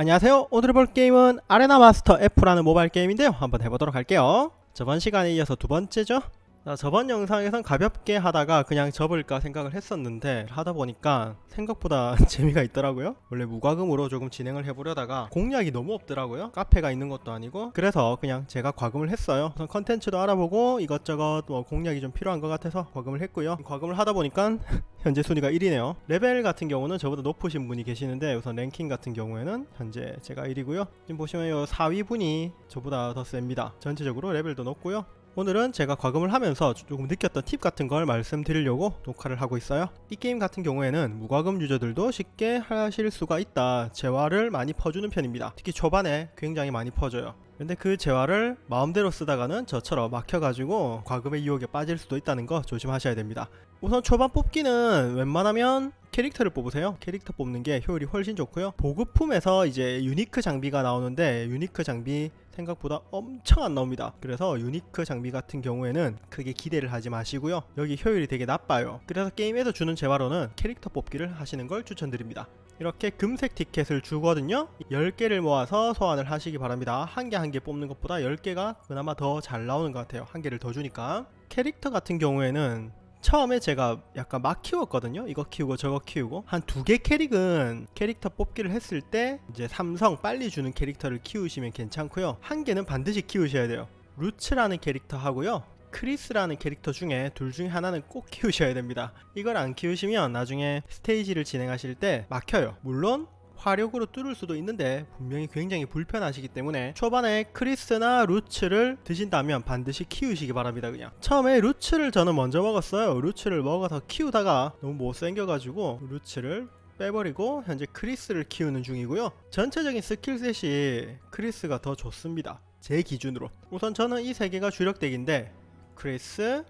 안녕하세요. 오늘 해볼 게임은 아레나 마스터 F라는 모바일 게임인데요. 한번 해보도록 할게요. 저번 시간에 이어서 두 번째죠. 자, 저번 영상에선 가볍게 하다가 그냥 접을까 생각을 했었는데 하다 보니까 생각보다 재미가 있더라고요. 원래 무과금으로 조금 진행을 해보려다가 공략이 너무 없더라고요. 카페가 있는 것도 아니고 그래서 그냥 제가 과금을 했어요. 우선 컨텐츠도 알아보고 이것저것 뭐 공략이 좀 필요한 것 같아서 과금을 했고요. 과금을 하다 보니까 현재 순위가 1위네요. 레벨 같은 경우는 저보다 높으신 분이 계시는데 우선 랭킹 같은 경우에는 현재 제가 1위고요. 지금 보시면 요 4위 분이 저보다 더 셉니다. 전체적으로 레벨도 높고요. 오늘은 제가 과금을 하면서 조금 느꼈던 팁 같은 걸 말씀드리려고 녹화를 하고 있어요. 이 게임 같은 경우에는 무과금 유저들도 쉽게 하실 수가 있다. 재화를 많이 퍼주는 편입니다. 특히 초반에 굉장히 많이 퍼져요. 근데 그 재화를 마음대로 쓰다가는 저처럼 막혀가지고 과금의 유혹에 빠질 수도 있다는 거 조심하셔야 됩니다. 우선 초반 뽑기는 웬만하면 캐릭터를 뽑으세요. 캐릭터 뽑는 게 효율이 훨씬 좋고요. 보급품에서 이제 유니크 장비가 나오는데 유니크 장비 생각보다 엄청 안 나옵니다. 그래서 유니크 장비 같은 경우에는 크게 기대를 하지 마시고요. 여기 효율이 되게 나빠요. 그래서 게임에서 주는 재화로는 캐릭터 뽑기를 하시는 걸 추천드립니다. 이렇게 금색 티켓을 주거든요. 10개를 모아서 소환을 하시기 바랍니다. 한 개 한 개 뽑는 것보다 10개가 그나마 더 잘 나오는 것 같아요. 한 개를 더 주니까. 캐릭터 같은 경우에는 처음에 제가 약간 막 키웠거든요. 이거 키우고 저거 키우고 한 두 개 캐릭은 캐릭터 뽑기를 했을 때 이제 삼성 빨리 주는 캐릭터를 키우시면 괜찮고요. 한 개는 반드시 키우셔야 돼요. 루츠라는 캐릭터 하고요. 크리스라는 캐릭터 중에 둘 중에 하나는 꼭 키우셔야 됩니다. 이걸 안 키우시면 나중에 스테이지를 진행하실 때 막혀요. 물론 화력으로 뚫을 수도 있는데 분명히 굉장히 불편하시기 때문에 초반에 크리스나 루츠를 드신다면 반드시 키우시기 바랍니다 그냥. 처음에 루츠를 저는 먼저 먹었어요. 루츠를 먹어서 키우다가 너무 못생겨가지고 루츠를 빼버리고 현재 크리스를 키우는 중이고요. 전체적인 스킬셋이 크리스가 더 좋습니다. 제 기준으로. 우선 저는 이 세 개가 주력 덱인데 크리스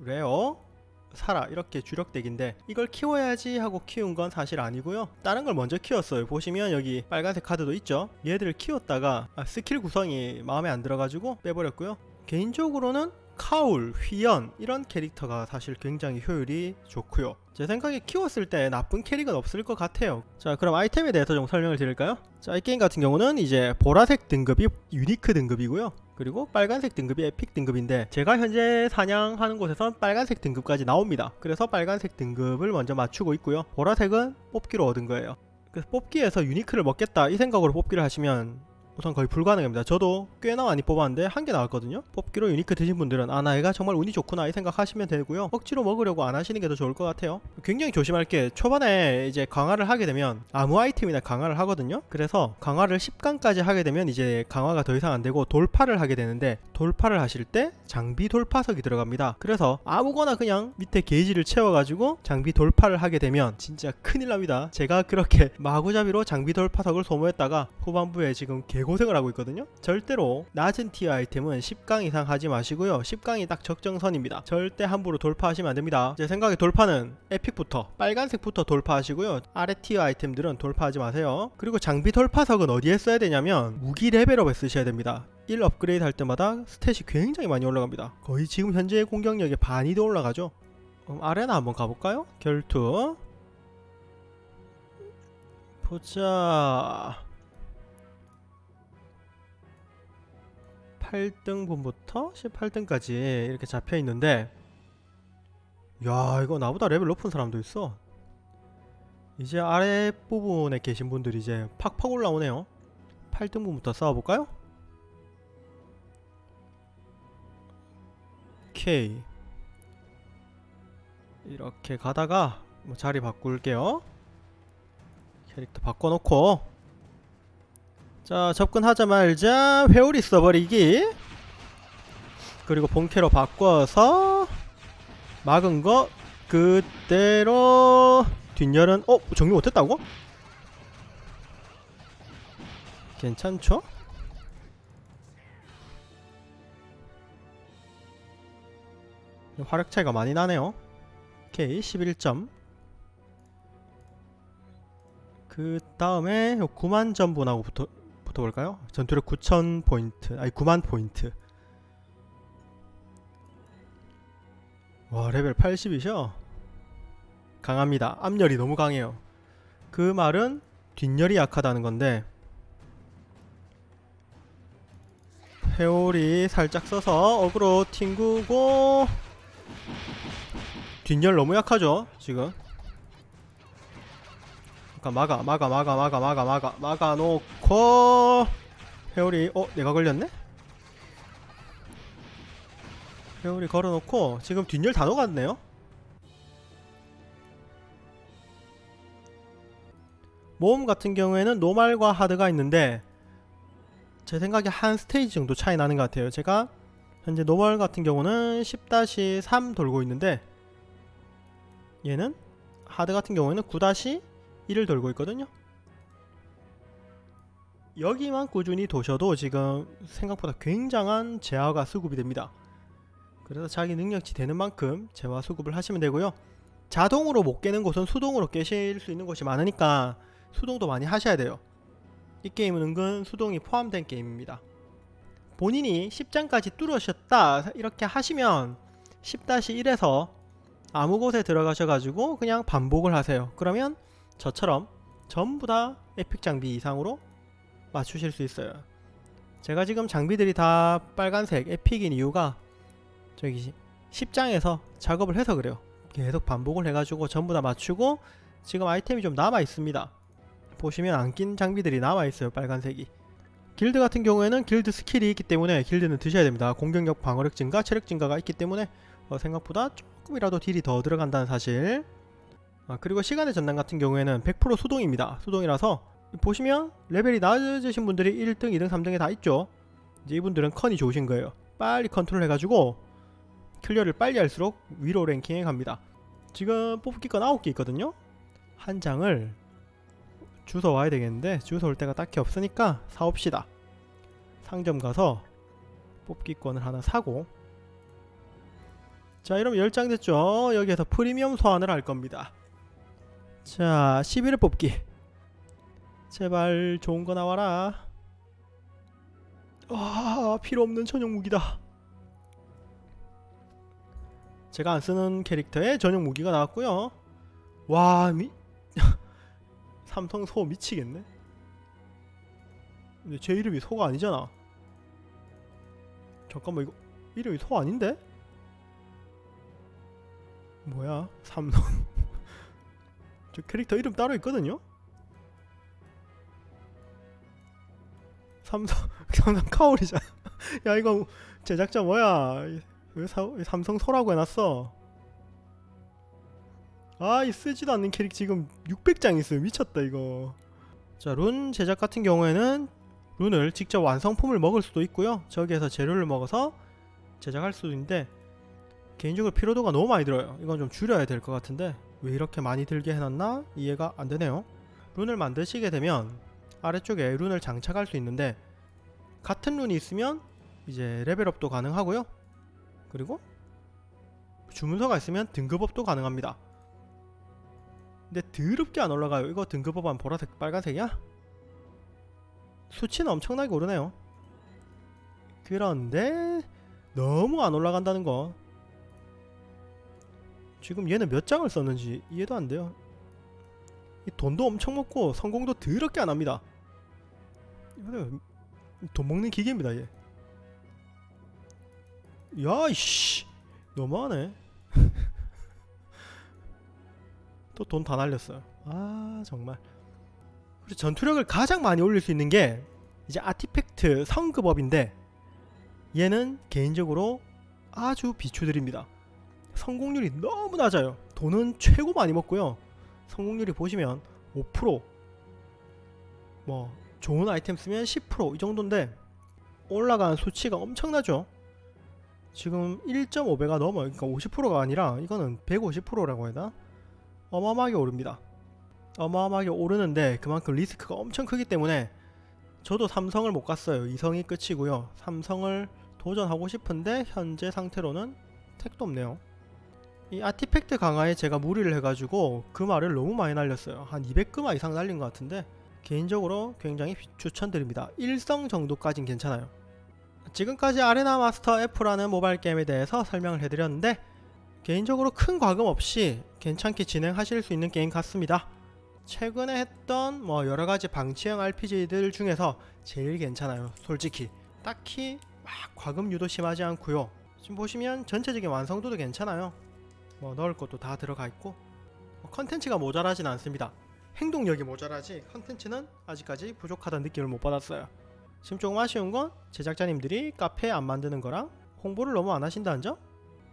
레어 사라 이렇게 주력 덱인데 이걸 키워야지 하고 키운 건 사실 아니고요. 다른 걸 먼저 키웠어요. 보시면 여기 빨간색 카드도 있죠? 얘들을 키웠다가 아, 스킬 구성이 마음에 안 들어가지고 빼버렸고요. 개인적으로는 카울, 휘연 이런 캐릭터가 사실 굉장히 효율이 좋고요 제 생각에 키웠을 때 나쁜 캐릭은 없을 것 같아요 자 그럼 아이템에 대해서 좀 설명을 드릴까요? 자 이 게임 같은 경우는 이제 보라색 등급이 유니크 등급이고요 그리고 빨간색 등급이 에픽 등급인데 제가 현재 사냥하는 곳에선 빨간색 등급까지 나옵니다. 그래서 빨간색 등급을 먼저 맞추고 있고요. 보라색은 뽑기로 얻은 거예요. 그래서 뽑기에서 유니크를 먹겠다 이 생각으로 뽑기를 하시면 우선 거의 불가능합니다. 저도 꽤나 많이 뽑았는데 한 개 나왔거든요. 뽑기로 유니크 드신 분들은 아나 얘가 정말 운이 좋구나 이 생각하시면 되고요. 억지로 먹으려고 안 하시는 게 더 좋을 것 같아요. 굉장히 조심할 게 초반에 이제 강화를 하게 되면 아무 아이템이나 강화를 하거든요. 그래서 강화를 10강까지 하게 되면 이제 강화가 더 이상 안 되고 돌파를 하게 되는데 돌파를 하실 때 장비 돌파석이 들어갑니다. 그래서 아무거나 그냥 밑에 게이지를 채워가지고 장비 돌파를 하게 되면 진짜 큰일 납니다. 제가 그렇게 마구잡이로 장비 돌파석을 소모했다가 후반부에 지금 개 고생을 하고 있거든요. 절대로 낮은 티어 아이템은 10강 이상 하지 마시고요. 10강이 딱 적정선입니다. 절대 함부로 돌파하시면 안 됩니다. 제 생각에 돌파는 에픽부터 빨간색부터 돌파하시고요. 아래 티어 아이템들은 돌파하지 마세요. 그리고 장비 돌파석은 어디에 써야 되냐면 무기 레벨업에 쓰셔야 됩니다. 1 업그레이드 할 때마다 스탯이 굉장히 많이 올라갑니다. 거의 지금 현재 공격력의 반이 더 올라가죠. 그럼 아레나 한번 가볼까요? 결투. 보자. 8등분부터 18등까지 이렇게 잡혀 있는데 야 이거 나보다 레벨 높은 사람도 있어. 이제 아랫부분에 계신 분들이 이제 팍팍 올라오네요. 8등분부터 싸워볼까요? 오케이. 이렇게 가다가 뭐 자리 바꿀게요. 캐릭터 바꿔놓고 자 접근하자마자 회오리 써버리기 그리고 본캐로 바꿔서 막은 거 그대로 뒷열은 어? 정리 못했다고? 괜찮죠? 화력 차이가 많이 나네요 오케이 11점 그 다음에 9만 점 분하고 붙어, 붙어볼까요? 전투력 9천 포인트 아니 9만 포인트. 와 레벨 80이셔? 강합니다. 압열이 너무 강해요. 그 말은 뒷열이 약하다는 건데. 회오리 살짝 써서 어그로 튕구고. 뒷열 너무 약하죠 지금 그러니까 막아 막아 막아 막아 막아 막아 막아 놓고. 회오리 어 내가 걸렸네? 회오리 걸어놓고 지금 뒷열 다 녹았네요? 모험 같은 경우에는 노말과 하드가 있는데 제 생각에 한 스테이지 정도 차이 나는 것 같아요. 제가 현재 노멀 같은 경우는 10-3 돌고 있는데 얘는 하드 같은 경우에는 9-1을 돌고 있거든요. 여기만 꾸준히 도셔도 지금 생각보다 굉장한 재화가 수급이 됩니다. 그래서 자기 능력치 되는 만큼 재화 수급을 하시면 되고요. 자동으로 못 깨는 곳은 수동으로 깨실 수 있는 곳이 많으니까 수동도 많이 하셔야 돼요. 이 게임은 은근 수동이 포함된 게임입니다. 본인이 10장까지 뚫으셨다 이렇게 하시면 10-1에서 아무 곳에 들어가셔가지고 그냥 반복을 하세요. 그러면 저처럼 전부 다 에픽 장비 이상으로 맞추실 수 있어요. 제가 지금 장비들이 다 빨간색 에픽인 이유가 저기 10장에서 작업을 해서 그래요. 계속 반복을 해가지고 전부 다 맞추고 지금 아이템이 좀 남아 있습니다. 보시면 안 낀 장비들이 남아 있어요. 빨간색이. 길드 같은 경우에는 길드 스킬이 있기 때문에 길드는 드셔야 됩니다. 공격력, 방어력 증가, 체력 증가가 있기 때문에 어, 생각보다 조금이라도 딜이 더 들어간다는 사실. 아, 그리고 시간의 전당 같은 경우에는 100% 수동입니다. 수동이라서 보시면 레벨이 낮으신 분들이 1등, 2등, 3등에 다 있죠. 이제 이분들은 컨이 좋으신 거예요. 빨리 컨트롤 해가지고 클리어를 빨리 할수록 위로 랭킹에 갑니다. 지금 뽑기 건 9개 있거든요. 한 장을 주워 와야 되겠는데 주워 올 데가 딱히 없으니까 사옵시다. 상점 가서 뽑기권을 하나 사고 자 이러면 10장 됐죠 여기에서 프리미엄 소환을 할 겁니다 자 11을 뽑기. 제발 좋은 거 나와라. 아 필요 없는 전용 무기다. 제가 안 쓰는 캐릭터의 전용 무기가 나왔고요. 와 미... 삼성 소 미치겠네. 근데 제 이름이 소가 아니잖아. 잠깐만 이거 이름이 소 아닌데? 뭐야 삼성 저 캐릭터 이름 따로 있거든요? 삼성 삼성 카오리잖아 야 이거 제작자 뭐야? 왜 사, 왜 삼성 소라고 해놨어. 아이 쓰지도 않는 캐릭 지금 600장 있어요. 미쳤다 이거. 자 룬 제작 같은 경우에는 룬을 직접 완성품을 먹을 수도 있고요. 저기에서 재료를 먹어서 제작할 수도 있는데 개인적으로 피로도가 너무 많이 들어요. 이건 좀 줄여야 될 것 같은데 왜 이렇게 많이 들게 해놨나? 이해가 안 되네요. 룬을 만드시게 되면 아래쪽에 룬을 장착할 수 있는데 같은 룬이 있으면 이제 레벨업도 가능하고요. 그리고 주문서가 있으면 등급업도 가능합니다. 근데 더럽게 안 올라가요. 이거 등급업한 보라색 빨간색이야? 수치는 엄청나게 오르네요. 그런데 너무 안 올라간다는 거 지금 얘는 몇 장을 썼는지 이해도 안 돼요. 이 돈도 엄청 먹고 성공도 더럽게 안 합니다. 돈 먹는 기계입니다 얘. 야 이씨. 너무하네. 또 돈 다 날렸어요. 아 정말. 그리고 전투력을 가장 많이 올릴 수 있는 게 이제 아티팩트 성급업인데 얘는 개인적으로 아주 비추드립니다 성공률이 너무 낮아요. 돈은 최고 많이 먹고요. 성공률이 보시면 5%뭐 좋은 아이템 쓰면 10%이 정도인데 올라가는 수치가 엄청나죠. 지금 1.5배가 넘어요. 그러니까 50%가 아니라 이거는 150%라고 해야 되나? 어마어마하게 오릅니다. 어마어마하게 오르는데 그만큼 리스크가 엄청 크기 때문에 저도 삼성을 못 갔어요. 이성이 끝이고요. 삼성을 도전하고 싶은데 현재 상태로는 택도 없네요 이 아티팩트 강화에 제가 무리를 해가지고 그 말을 너무 많이 날렸어요 한 200금화 이상 날린 것 같은데 개인적으로 굉장히 추천드립니다 일성 정도까진 괜찮아요 지금까지 아레나 마스터 F라는 모바일 게임에 대해서 설명을 해드렸는데 개인적으로 큰 과금 없이 괜찮게 진행하실 수 있는 게임 같습니다 최근에 했던 뭐 여러 가지 방치형 RPG들 중에서 제일 괜찮아요. 솔직히 딱히 막 과금 유도 심하지 않고요. 지금 보시면 전체적인 완성도도 괜찮아요. 뭐 넣을 것도 다 들어가 있고 뭐 컨텐츠가 모자라진 않습니다. 행동력이 모자라지 컨텐츠는 아직까지 부족하다는 느낌을 못 받았어요. 지금 조금 아쉬운 건 제작자님들이 카페 안 만드는 거랑 홍보를 너무 안 하신다는 점?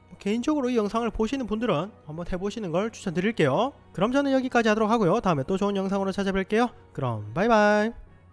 뭐 개인적으로 이 영상을 보시는 분들은 한번 해보시는 걸 추천드릴게요. 그럼 저는 여기까지 하도록 하고요. 다음에 또 좋은 영상으로 찾아뵐게요. 그럼 바이바이.